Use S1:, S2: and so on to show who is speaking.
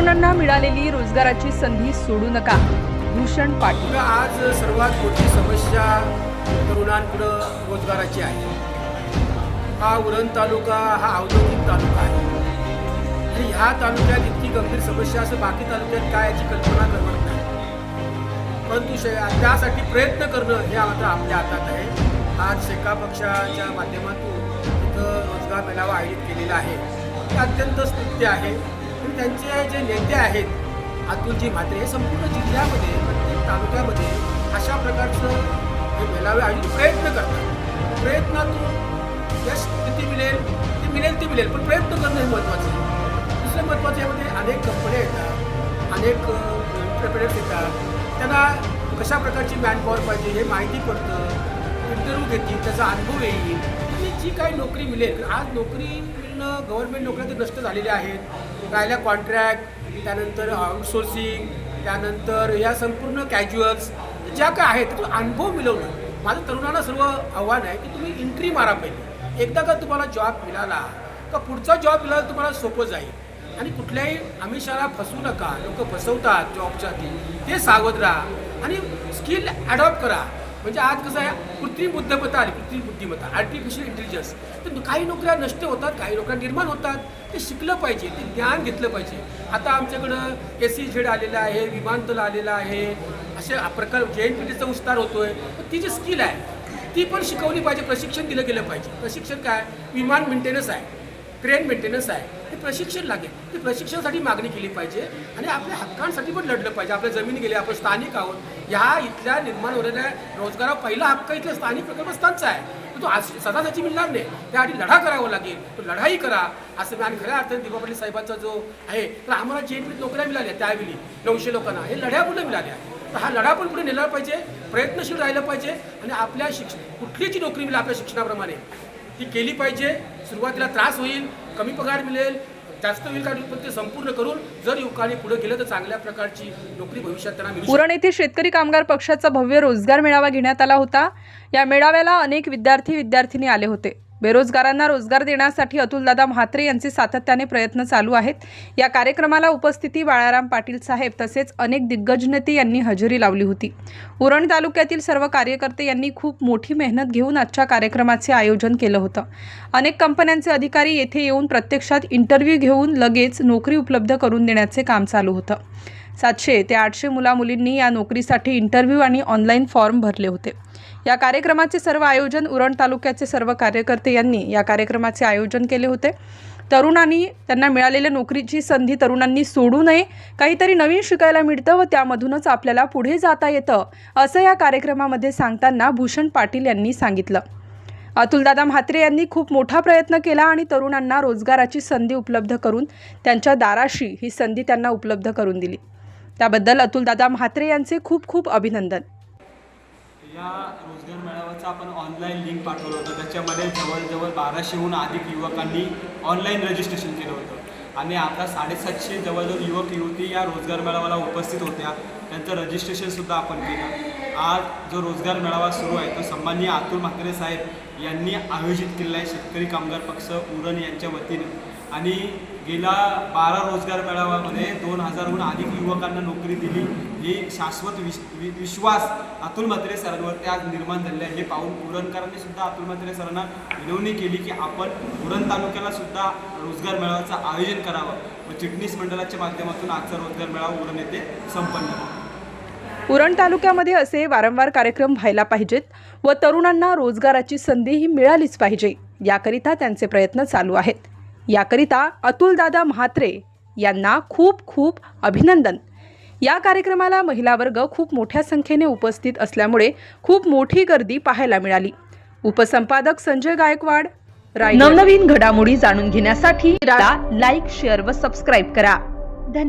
S1: तरुणांना मिळालेली रोजगाराची संधी सोडू नका. भूषण पाटील.
S2: आज सर्वात मोठी समस्या तरुणांपुढं रोजगाराची आहे. हा उरण तालुका हा औद्योगिक तालुका आहे. आणि ह्या तालुक्यात इतकी गंभीर समस्या असं बाकी तालुक्यात काय याची कल्पना करणार नाही. परंतु त्यासाठी प्रयत्न करणं हे आता आपल्या हातात आहे. आज शेका पक्षाच्या माध्यमातून इथं रोजगार मेळावा आयोजित केलेला आहे. ते अत्यंत स्तुत्य आहे. आणि त्यांचे जे नेते आहेत अतुलजी म्हात्रे हे संपूर्ण जिल्ह्यामध्ये प्रत्येक तालुक्यामध्ये अशा प्रकारचं हे मेळावे आयोजित प्रयत्न करतात. प्रयत्नातून यश किती मिळेल ते मिळेल ते मिळेल पण प्रयत्न करणं हे महत्त्वाचं आहे. दुसरं महत्त्वाचं यामध्ये अनेक कंपन्या येतात अनेक एंटरप्रेनर्स येतात. त्यांना कशा प्रकारची मॅनपॉवर पाहिजे हे माहिती पडतं इंटरव्ह्यू घेतील त्याचा अनुभव येईल. आणि जी काही नोकरी मिळेल आज नोकरी मिळणं गव्हर्नमेंट नोकऱ्या तर नष्ट झालेल्या आहेत. राहिल्या कॉन्ट्रॅक्ट त्यानंतर आउटसोर्सिंग त्यानंतर या संपूर्ण कॅज्युअल्स ज्या काय आहेत तो अनुभव मिळवणं. माझं तरुणांना सर्व आव्हान आहे की तुम्ही एंट्री मारा पहिले. एकदा का तुम्हाला जॉब मिळाला का पुढचा जॉब मिळाला तुम्हाला सोपं जाईल. आणि कुठल्याही आमिषाला फसवू नका. लोक फसवतात जॉबसाठी ते सावध राहा. आणि स्किल ॲडॉप्ट करा. म्हणजे आज कसं आहे कृत्रिम बुद्धिमत्ता आली कृत्रिम बुद्धिमत्ता आर्टिफिशियल इंटेलिजन्स तर काही नोकऱ्या नष्ट होतात काही नोकऱ्या निर्माण होतात. ते शिकलं पाहिजे ते ज्ञान घेतलं पाहिजे. आता आमच्याकडं ए सी झेड आलेलं आहे विमानतळ आलेलं आहे. असे प्रकार जे एन पी टीचा विस्तार होतोय. तर ती जी स्किल आहे ती पण शिकवली पाहिजे प्रशिक्षण दिलं गेलं पाहिजे. प्रशिक्षण काय? विमान मेंटेनन्स आहे. क्रेन मेंटेनन्स आहे हे प्रशिक्षण लागेल. ते प्रशिक्षणासाठी मागणी केली पाहिजे आणि आपल्या हक्कांसाठी पण लढलं पाहिजे. आपल्या जमिनी गेले आपण स्थानिक आहोत. ह्या इथल्या निर्माण होणाऱ्या रोजगारावर पहिला हक्क इथल्या स्थानिक प्रकल्पस्थांचा आहे. तो आज सदासाठी मिळणार नाही. त्यासाठी लढा करावा लागेल. तो लढाई करा. असं मी आणि खऱ्या अर्थाने दिवा पाटील साहेबांचा जो आहे तर आम्हाला जे नोकऱ्या मिळाल्या त्यावेळी नऊशे लोकांना हे लढ्या पुढे मिळाल्या. तर हा लढा पण पुढे नेला पाहिजे प्रयत्नशील राहिलं पाहिजे आणि आपल्या शिक्षण कुठलीची नोकरी मिळेल आपल्या शिक्षणाप्रमाणे ती केली पाहिजे. सुरुवातीला त्रास होईल कमी पगार मिळेल जास्त होईल कारण पण ते संपूर्ण करून जर युवकांनी पुढे गेलं तर चांगल्या प्रकारची नोकरी भविष्यात त्यांना मिळू
S1: येथे शेतकरी कामगार पक्षाचा भव्य रोजगार मेळावा घेण्यात आला होता. या मेळाव्याला अनेक विद्यार्थी विद्यार्थिनी आले होते. बेरोजगारांना रोजगार देण्यासाठी अतुलदादा म्हात्रे यांचे सातत्याने प्रयत्न चालू आहेत. या कार्यक्रमाला उपस्थिती बाळाराम पाटील साहेब तसेच अनेक दिग्गज नेते यांनी हजेरी लावली होती. उरण तालुक्यातील सर्व कार्यकर्ते यांनी खूप मोठी मेहनत घेऊन आजच्या कार्यक्रमाचे आयोजन केलं होतं. अनेक कंपन्यांचे अधिकारी येथे येऊन प्रत्यक्षात इंटरव्ह्यू घेऊन लगेच नोकरी उपलब्ध करून देण्याचे काम चालू होतं. सातशे ते आठशे मुलामुलींनी या नोकरीसाठी इंटरव्ह्यू आणि ऑनलाईन फॉर्म भरले होते. या कार्यक्रमाचे सर्व आयोजन उरण तालुक्याचे सर्व कार्यकर्ते यांनी या कार्यक्रमाचे आयोजन केले होते. तरुणांनी त्यांना मिळालेल्या नोकरीची संधी तरुणांनी सोडू नये. काहीतरी नवीन शिकायला मिळतं व त्यामधूनच आपल्याला पुढे जाता येतं असं या कार्यक्रमामध्ये सांगताना भूषण पाटील यांनी सांगितलं. अतुलदादा म्हात्रे यांनी खूप मोठा प्रयत्न केला आणि तरुणांना रोजगाराची संधी उपलब्ध करून त्यांच्या दाराशी ही संधी त्यांना उपलब्ध करून दिली. त्याबद्दल अतुलदादा म्हात्रे यांचे खूप खूप अभिनंदन.
S3: या रोजगार मेळाव्याचा आपण ऑनलाईन लिंक पाठवलं होतं. त्याच्यामध्ये जवळजवळ बाराशेहून अधिक युवकांनी ऑनलाईन रजिस्ट्रेशन केलं होतं. आणि आता साडेसातशे जवळजवळ युवक युवती या रोजगार मेळाव्याला उपस्थित होत्या. त्यांचं रजिस्ट्रेशनसुद्धा आपण केलं. आज जो रोजगार मेळावा सुरू आहे तो सन्माननीय अतुल म्हात्रे साहेब यांनी आयोजित केलेला आहे. शेतकरी कामगार पक्ष उरण यांच्या वतीने. आणि गेल्या बारा रोजगार मेळाव्यामध्ये दोन हजारहून अधिक युवकांना नोकरी दिली. ही शाश्वत विश वि- विश्वास अतुल म्हात्रे सरांवरती आज निर्माण झाले आहे. हे पाहून पुरणकरांनी सुद्धा अतुल म्हात्रे सरांना विनवणी केली की आपण पुरण तालुक्याला सुद्धा रोजगार मेळाव्याचं आयोजन करावं व चिटणीस मंडळाच्या माध्यमातून आजचा रोजगार मेळावा उरण येथे संपन्न झाला
S1: उरण तालुक्यामध्ये असे वारंवार कार्यक्रम व्हायला पाहिजेत व तरुणांना रोजगाराची संधीही मिळालीच पाहिजे. याकरिता त्यांचे प्रयत्न चालू आहेत. याकरिता अतुलदादा म्हात्रे यांना खूप खूप अभिनंदन. या कार्यक्रमाला महिला वर्ग खूप मोठ्या संख्येने उपस्थित असल्यामुळे खूप मोठी गर्दी पाहायला मिळाली. उपसंपादक संजय गायकवाड नवनवीन घडामोडी जाणून घेण्यासाठी लाईक शेअर व सबस्क्राईब करा.